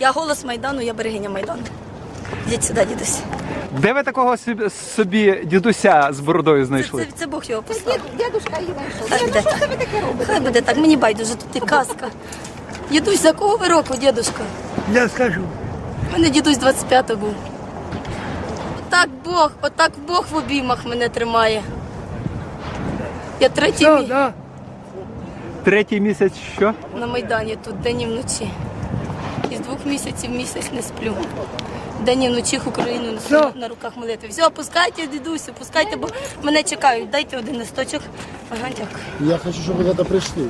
Я голос Майдану, я берегиня Майдану. Йдіть сюди, дідусь. Де ви такого собі- собі дідуся з бородою знайшли? це, це Бог його послав. Дедушка її знайшов. Ну що так. ви таке робите? Хай буде так, мені байдуже, тут і казка. Дідусь, за кого ви року, дідушка? Я скажу. У мене дідусь 25-го був. Отак Бог, отак Бог в обіймах мене тримає. Я третій Все, да. Третій місяць що? на Майдані тут день і вночі Із двох місяців місяць не сплю. День і вночі Україну несу Все. на руках молитви. Все, пускайте, дідусю, пускайте, бо мене чекають. Дайте один листочок. Ага, дякую. Я хочу, чтобы вы это пришли.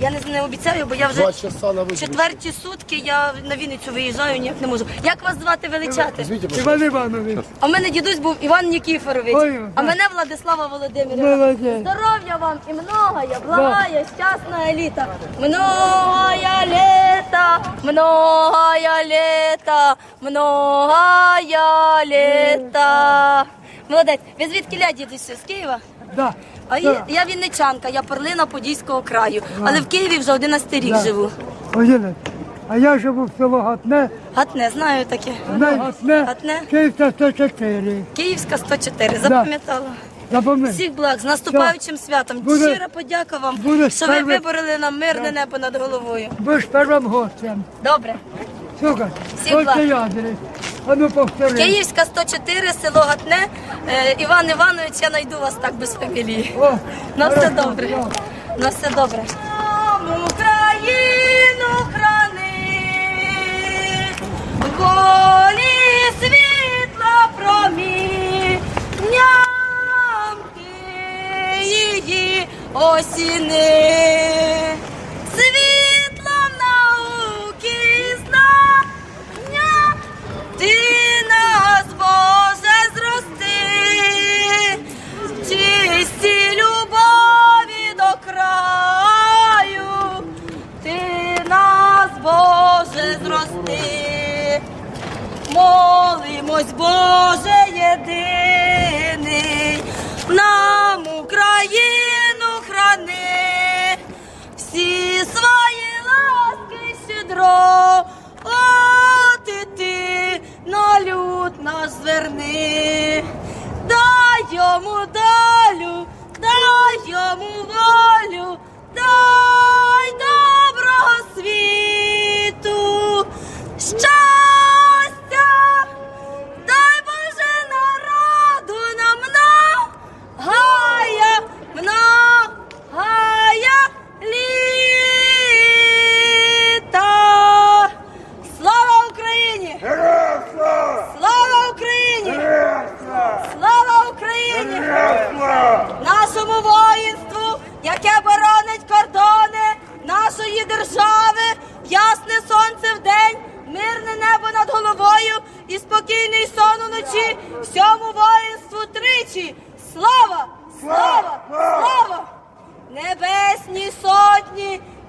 Я не, не обіцяю, бо я вже Два часа на выдачу. четверті сутки я на Вінницю виїжджаю, ніяк не можу. Як вас звати величати? Извините, пожалуйста. Іван Іванович. А в мене дідусь був Іван Нікіфорович, Ой, а мене Владислава Володимирівна. Молодець. Здоров'я вам і многая, благая, щасна літа. Многая літа, многая літа, многая літа. Молодець. Ви звідки ля, дідусь, з Києва? Да. А я, я вінничанка, я перлина Подільського краю, але в Києві вже 11 рік Да. живу. Одинець. А я живу в село Гатне, Гатне, знаю таке. Гатне, Гатне, Гатне. Київська 104. Київська 104, запам'ятала. Запомни. Всіх благ, з наступаючим святом. Буде- Щира подяка вам, буде що ви перше- вибороли нам мирне небо над головою. Будеш першим гостем. Добре. Слухай, ось благ. А ну повтори. Київська 104, село Гатне. Е, Іван Іванович, я знайду вас так без фамілії. О, На все хорошо, добре. да. На все добре. Осіни. Світлом науки і знання ти нас, Боже, зрости, чисті любові до краю, ти нас, Боже, зрости. Молимось, Боже єдиний,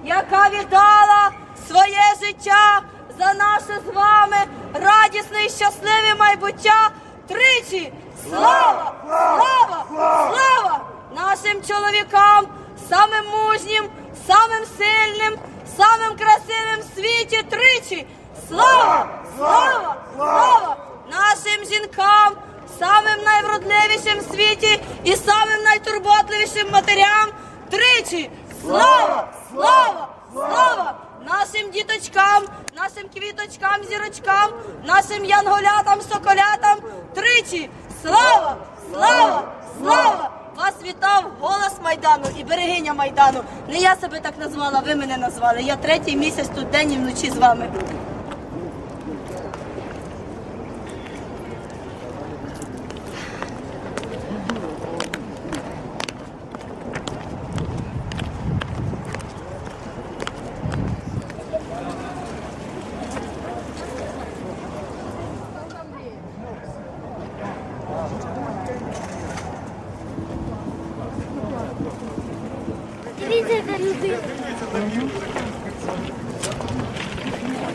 яка віддала своє життя за наше з вами радісне і щасливе майбуття. Тричі! Слава! Слава! Слава! Нашим чоловікам, самим мужнім, самим сильним, самим красивим в світі тричі! Слава! Слава! Слава! Нашим жінкам, самим найвродливішим в світі і самим найтурботливішим матерям тричі! Слава! Слава! Слава! Нашим діточкам, нашим квіточкам, зірочкам, нашим янголятам, соколятам тричі! Слава! Слава! Слава! Вас вітав голос Майдану і берегиня Майдану. Не я себе так назвала, ви мене назвали. Я третій місяць тут день і вночі з вами.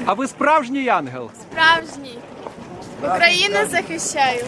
А ви справжній ангел? Справжній. Україну захищаю.